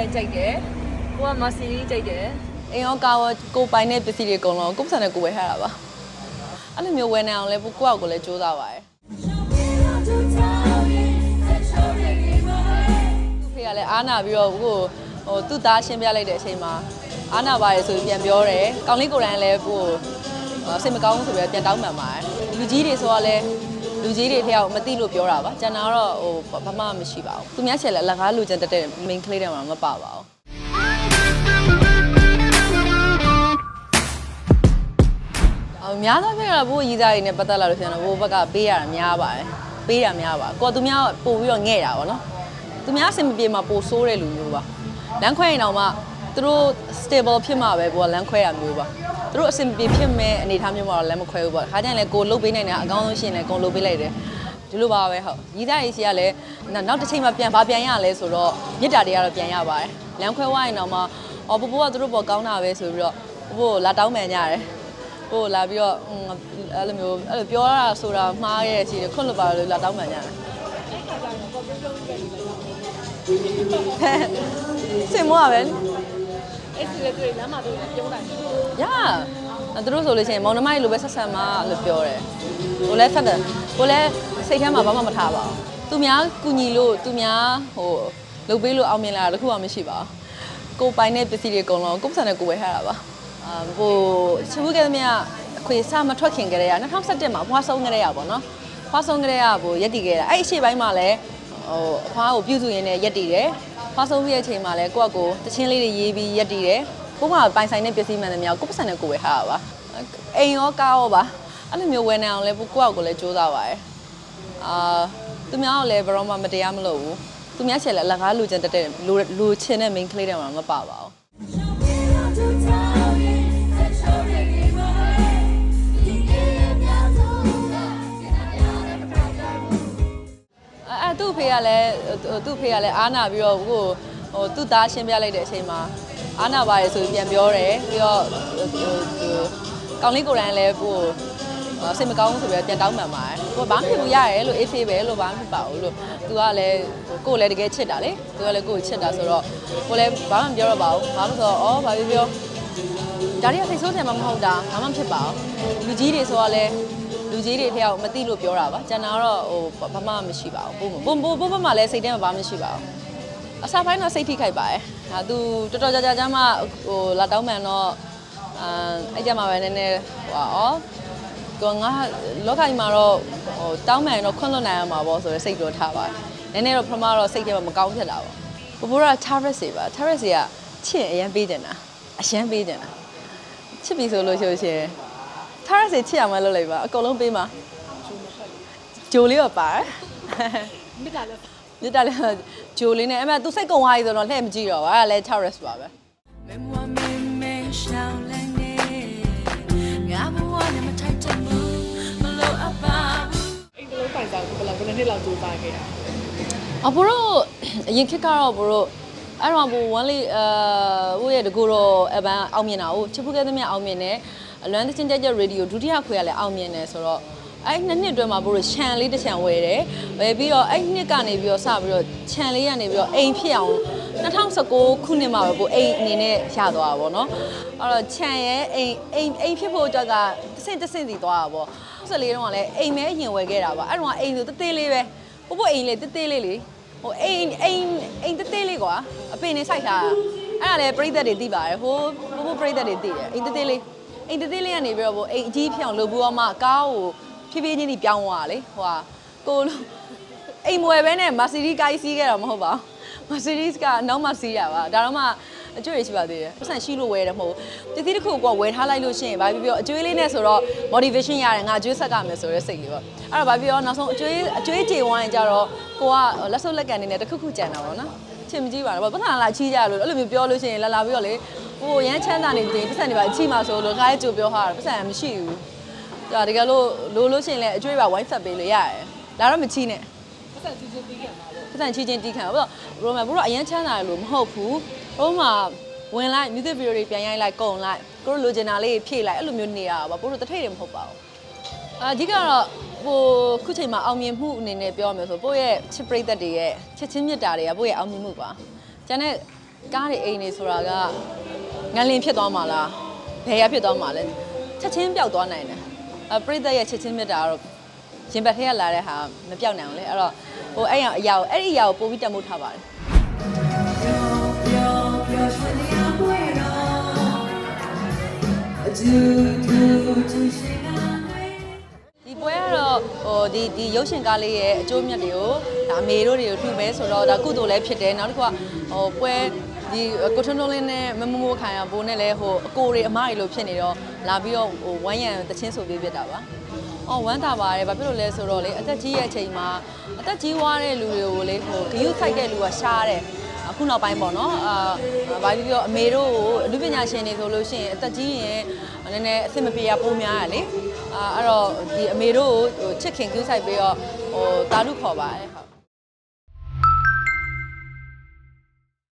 လည်းကြိုက်တယ်ကိုကမာစီလေးကြိုက်တယ်အိမ်ရောကာဝကိုပိုင်တဲ့ပစ္စည်းတွေအကုန်လုံးကိုယ့်ပစံနဲ့ကိုယ်ဝယ်ထားတာပါအဲ့လိုမျိုးဝယ်နေအောင်လဲကိုယ့်အောက်ကိုလည်းစူးစမ်းပါတယ်သူဖေကလည်းအားနာပြီးတော့ကိုဟိုသူ့သားရှင်းပြလိုက်တဲ့အချိန်မှာအားနာပါတယ်ဆိုပြီးပြန်ပြောတယ်ကောင်းလေးကိုယ်တိုင်လည်းကိုစိတ်မကောင်းဘူးဆိုပြီးပြန်တောင်းပန်ပါတယ်လူကြီးတွေဆိုတော့လည်း လူကြီးတွေထက်အောင်မသိလို့ပြောတာပါကျန်တာတော့ဟိုဘာမှမရှိပါဘူးသူများချက်လည်းအလကားလူချင်တက်တဲ့ main ကလေးတွေမှာမပါပါဘူးအများသောဖြင့်ကတော့ဘိုးရည်သားတွေနဲ့ပတ်သက်လာလို့ရှိရင်တော့ဘိုးဘက်ကပေးရတာများပါတယ်ပေးရများပါကိုကသူများပို့ပြီးတော့ငဲ့တာဗောနော်သူများအဆင်မပြေမှာပို့ဆိုးတဲ့လူမျိုးပါလမ်းခွဲရင်တော့မှ သူတို့ stable ဖြစ်မှာပဲဘိုးကလမ်းခွဲရမျိုးပါသူတို့အဆင်ပြေဖြစ်မဲ့အနေအထားမျိုးမှာတော့လမ်းမခွဲဘူးပေါ့ခါကျရင်လည်းကိုလှုပ်ပေးနိုင်တာအကောင်းဆုံးရှင်းတယ်ကိုလှုပ်ပေးလိုက်တယ်ဒီလိုပါပဲဟုတ်ရည်သားရေးစီကလည်းနောက်တစ်ချိန်မှပြန်ဗာပြန်ရလဲဆိုတော့မြစ်တာတွေကတော့ပြန်ရပါတယ်လမ်းခွဲဝိုင်းတော့မှအော်ဘိုးဘိုးကသူတို့ပေါ်ကောင်းတာပဲဆိုပြီးတော့ဘိုးလာတောင်းပန်ကြတယ်ဟိုလာပြီးတော့อืมအဲ့လိုမျိုးအဲ့လိုပြောရတာဆိုတာမှားရဲ့အချိန်ခွန့်လွတ်ပါလို့လာတောင်းပန်ကြတယ်စင်မောပဲ အဲ့ဒီလေတွေ့လမ်းမှာတွေ့ပြုံးတာညာသူတို့ဆိုလို့ရှိရင်မောင်နှမကြီးလိုပဲဆက်ဆံမှာလို့ပြောတယ်ကိုလည်းဆက်တယ်ကိုလည်းစိတ်ထဲမှာဘာမှမထားပါဘူးသူများကူညီလို့သူများဟိုလုပ်ပေးလို့အောင်မြင်လာတာတခုမှမရှိပါဘူးကိုပိုင်တဲ့ပစ္စည်းတွေအကုန်လုံးကိုယ့်ပစံနဲ့ကိုယ်ဝယ်ထားတာပါအာဟိုချစ်မှုကတည်းကအခွေစမထွက်ခင်ကလေးက2017မှာဘွားဆုံးကလေးရပါတော့ဘွားဆုံးကလေးကဟိုရက်တည်ခဲ့တာအဲ့အရှိပိုင်းမှာလည်းဟိုအဖွားကိုပြုစုရင်းနဲ့ရက်တည်တယ် ဘွားဆုံးပြီးတဲ့အချိန်မှာလည်းကိုယ့်အကိုတချင်းလေးတွေရေးပြီးရက်တည်တယ်ကိုကပိုင်ဆိုင်တဲ့ပစ္စည်းမှန်တယ်မြောက်ကိုယ့်ပစံနဲ့ကိုယ်ဝယ်ထားတာပါအိမ်ရောကားရောပါအဲ့လိုမျိုးဝယ်နေအောင်လဲကိုယ့်အကိုလည်းစူးစမ်းပါတယ်အာသူများကလည်းဘယ်တော့မှမတရားမလုပ်ဘူးသူများချက်လည်းအလကားလူချင်တက်တဲ့လူလူချင်းတဲ့ main ကလေးတွေမှာမပါပါဘူး သူ့ဖေကလည်းဟိုသူ့ဖေကလည်းအားနာပြီးတော့ကိုဟိုသူ့သားရှင်းပြလိုက်တဲ့အချိန်မှာအားနာပါတယ်ဆိုပြီးပြန်ပြောတယ်ပြီးတော့ဟိုဟိုကောင်းလေးကိုယ်တိုင်လည်းကိုဟိုစိတ်မကောင်းဘူးဆိုပြီးပြန်တောင်းပန်ပါတယ်ကိုကဘာမှမဖြစ်ဘူးရတယ်လို့အေးဆေးပဲလို့ဘာမှမဖြစ်ပါဘူးလို့သူကလည်းကိုယ်လည်းတကယ်ချစ်တာလေသူကလည်းကိုယ်ချစ်တာဆိုတော့ကိုလည်းဘာမှမပြောတော့ပါဘူးဘာမှမဆိုတော့ဩဘာပြောပြောဒါတွေကစိတ်ဆိုးတယ်မှမဟုတ်တာဘာမှမဖြစ်ပါဘူးလူကြီးတွေဆိုတော့လည်း လူကြီးတွေထက်အောင်မသိလို့ပြောတာပါကျန်တာတော့ဟိုဘာမှမရှိပါဘူးဘုံဘုံဘုံဘုံမှာလည်းစိတ်ထဲမှာဘာမှမရှိပါဘူးအစားပိုင်းတော့စိတ်ထိခိုက်ပါတယ်ဟာသူတော်တော်ကြာကြာကြာမှဟိုလာတောင်းပန်တော့အာအဲ့ကြမှာပဲနည်းနည်းဟိုဩကောငါလောကကြီးမှာတော့ဟိုတောင်းပန်တော့ခွန့်လွတ်နိုင်ရမှာပေါ့ဆိုတော့စိတ်တော့ထားပါတယ်နည်းနည်းတော့ပထမတော့စိတ်ထဲမှာမကောင်းဖြစ်လာပါဘူးဘိုးဘိုးက Taurus တွေပါ Taurus တွေကချစ်အရင်ပေးတင်တာအရင်ပေးတင်တာချစ်ပြီဆိုလို့ရှိရင် ခါရစီချစ်ရမှလုပ်လိုက်ပါအကုန်လုံးပေးပါဂျိုလေးတော့ပါတယ်မြစ်တာလည်းမြစ်တာလည်းဂျိုလေးနဲ့အမှသူစိတ်ကုန်သွားပြီဆိုတော့လှည့်မကြည့်တော့ပါအဲ့လဲ Charles ပါပဲ Memoir me me shall lane ငါဘဝနဲ့မထိုက်တဲ့ဘူးမလို့အပါအဲ့ဒီလိုပိုင်စားကိုဘယ်လောက်ဘယ်နှစ်လောက်ကြိုးစားခဲ့တာအဘိုးတို့အရင်ခေတ်ကတော့ဘိုးတို့အဲ့တော့ဘိုးဝမ်းလေးအဲဟိုရဲ့တကူတော့အပန်းအောင်မြင်တာကိုချစ်ဖို့ခဲ့သမျှအောင်မြင်တယ် အလွမ်းတချင်းကြက်ကြက်ရေဒီယိုဒုတိယခွေကလည်းအောင်မြင်တယ်ဆိုတော့အဲ့နှစ်နှစ်အတွင်းမှာဘိုးတို့ခြံလေးတစ်ခြံဝယ်တယ်ဝယ်ပြီးတော့အဲ့နှစ်ကနေပြီးတော့စပြီးတော့ခြံလေးကနေပြီးတော့အိမ်ဖြစ်အောင်2019ခုနှစ်မှာပဲဘိုးအိမ်အနေနဲ့ရသွားတာပေါ့နော်အဲ့တော့ခြံရဲ့အိမ်အိမ်အိမ်ဖြစ်ဖို့အတွက်ကတစ်ဆင့်တစ်ဆင့်စီသွားတာပေါ့ဆက်လေးတုန်းကလည်းအိမ်မဲအရင်ဝယ်ခဲ့တာပါအဲ့တော့အိမ်ဆိုတသေးလေးပဲဘိုးဘိုးအိမ်လေးတသေးလေးလေဟိုအိမ်အိမ်အိမ်တသေးလေးကွာအပင်နေဆိုင်ထားတာအဲ့ဒါလည်းပြိသက်တွေသိပါတယ်ဟိုဟိုဟိုပြိသက်တွေသိတယ်အိမ်တသေးလေး အိမ်တသေးလေးကနေပြီးတော့ဟိုအိမ်အကြီးဖြစ်အောင်လုပ်ဘူးအောင်မှကားကိုဖြည်းဖြည်းချင်းကြီးပြောင်းသွားတာလေဟိုဟာကိုလိုအိမ်မွယ်ပဲနဲ့မာစီရီကိုင်းစီးခဲ့တာမဟုတ်ပါဘူးမာစီရီကနောက်မှစီးရပါဒါတော့မှအကျွေးရရှိပါသေးတယ်ပတ်စံရှိလို့ဝယ်တယ်မဟုတ်ဘူးတတိတစ်ခုကိုကဝယ်ထားလိုက်လို့ရှိရင်ဘာဖြစ်ပြောအကျွေးလေးနဲ့ဆိုတော့ motivation ရတယ်ငါအကျွေးဆက်ကမယ်ဆိုတဲ့စိတ်လေးပေါ့အဲ့တော့ဘာဖြစ်ရောနောက်ဆုံးအကျွေးအကျွေးကြေဝိုင်းကြတော့ကိုကလက်စုပ်လက်ကန်နေနဲ့တစ်ခုခုကြံတာပေါ့နော်ချင်မကြည့်ပါတော့ပတ်စံလာချီးကြလို့အဲ့လိုမျိုးပြောလို့ရှိရင်လာလာပြီးတော့လေ ဟိုရမ်းချမ်းသာနေတယ်ပတ်စံတွေပါချီးမှာဆိုလို့ခါရဲကြိုပြောထားတာပတ်စံမရှိဘူးဒါတကယ်လို့လိုလို့ရှိရင်လည်းအကျွေးပါဝိုင်းဆက်ပေးလို့ရတယ်ဒါတော့မချီးနဲ့ပတ်သက်ကြီးကြီးပြီးခဲ့မှာပေါ့ပတ်စံချီချင်းတီးခံပါတော့ရိုမန်ဘိုးတော့အရင်ချမ်းသာတယ်လို့မဟုတ်ဘူးဘိုးမှာဝင်လိုက် music video တွေပြန်ရိုက်လိုက်ကုန်လိုက်ကိုတို့လိုချင်တာလေးဖြည့်လိုက်အဲ့လိုမျိုးနေရတာပါဘိုးတို့တထိတ်တယ်မဟုတ်ပါဘူးအဓိကတော့ဟိုခုချိန်မှာအောင်မြင်မှုအနေနဲ့ပြောရမယ်ဆိုဘိုးရဲ့ချစ်ပရိသတ်တွေရဲ့ချစ်ချင်းမြတ်တာတွေကဘိုးရဲ့အောင်မြင်မှုပါကျန်တဲ့ကားတွေအိမ်နေဆိုတာက ငလင်ဖြစ်သွားမှာလားဘယ်ရဖြစ်သွားမှာလဲချက်ချင်းပျောက်သွားနိုင်တယ်အပရိသတ်ရဲ့ချက်ချင်းမြတ်တာကတော့ရင်ဘတ်ထဲကလာတဲ့ဟာမပျောက်နိုင်ဘူးလေအဲ့တော့ဟိုအဲ့ရအရာကိုအဲ့ဒီအရာကိုပို့ပြီးတတ်မှုထားပါတယ်ဒီပွဲကတော့ဟိုဒီဒီရုပ်ရှင်ကားလေးရဲ့အကျိုးမြတ်တွေကိုဒါအမေတို့တွေကိုထူပဲဆိုတော့ဒါကုသိုလ်လည်းဖြစ်တယ်နောက်တစ်ခုကဟိုပွဲ ဒီကိုထွန်းထွန်းလင်းနဲ့မမမိုးခိုင်ရဘိုးနဲ့လည်းဟိုအကိုတွေအမတွေလို့ဖြစ်နေတော့လာပြီးတော့ဟိုဝမ်းရံတချင်းဆိုပေးပြတာပါ။အော်ဝမ်းသာပါတယ်ဘာဖြစ်လို့လဲဆိုတော့လေအသက်ကြီးရဲ့အချိန်မှာအသက်ကြီးွားတဲ့လူတွေကိုလေဟိုဂယုဆိုင်တဲ့လူကရှားတယ်။အခုနောက်ပိုင်းပေါ့နော်အာဘာဖြစ်ပြောအမေတို့ကိုအလူပညာရှင်တွေဆိုလို့ရှိရင်အသက်ကြီးရင်နည်းနည်းအဆင်မပြေရပုံများရလေအာအဲ့တော့ဒီအမေတို့ကိုဟိုချစ်ခင်ကူးဆိုင်ပြီးတော့ဟိုတာလူခေါ်ပါတယ်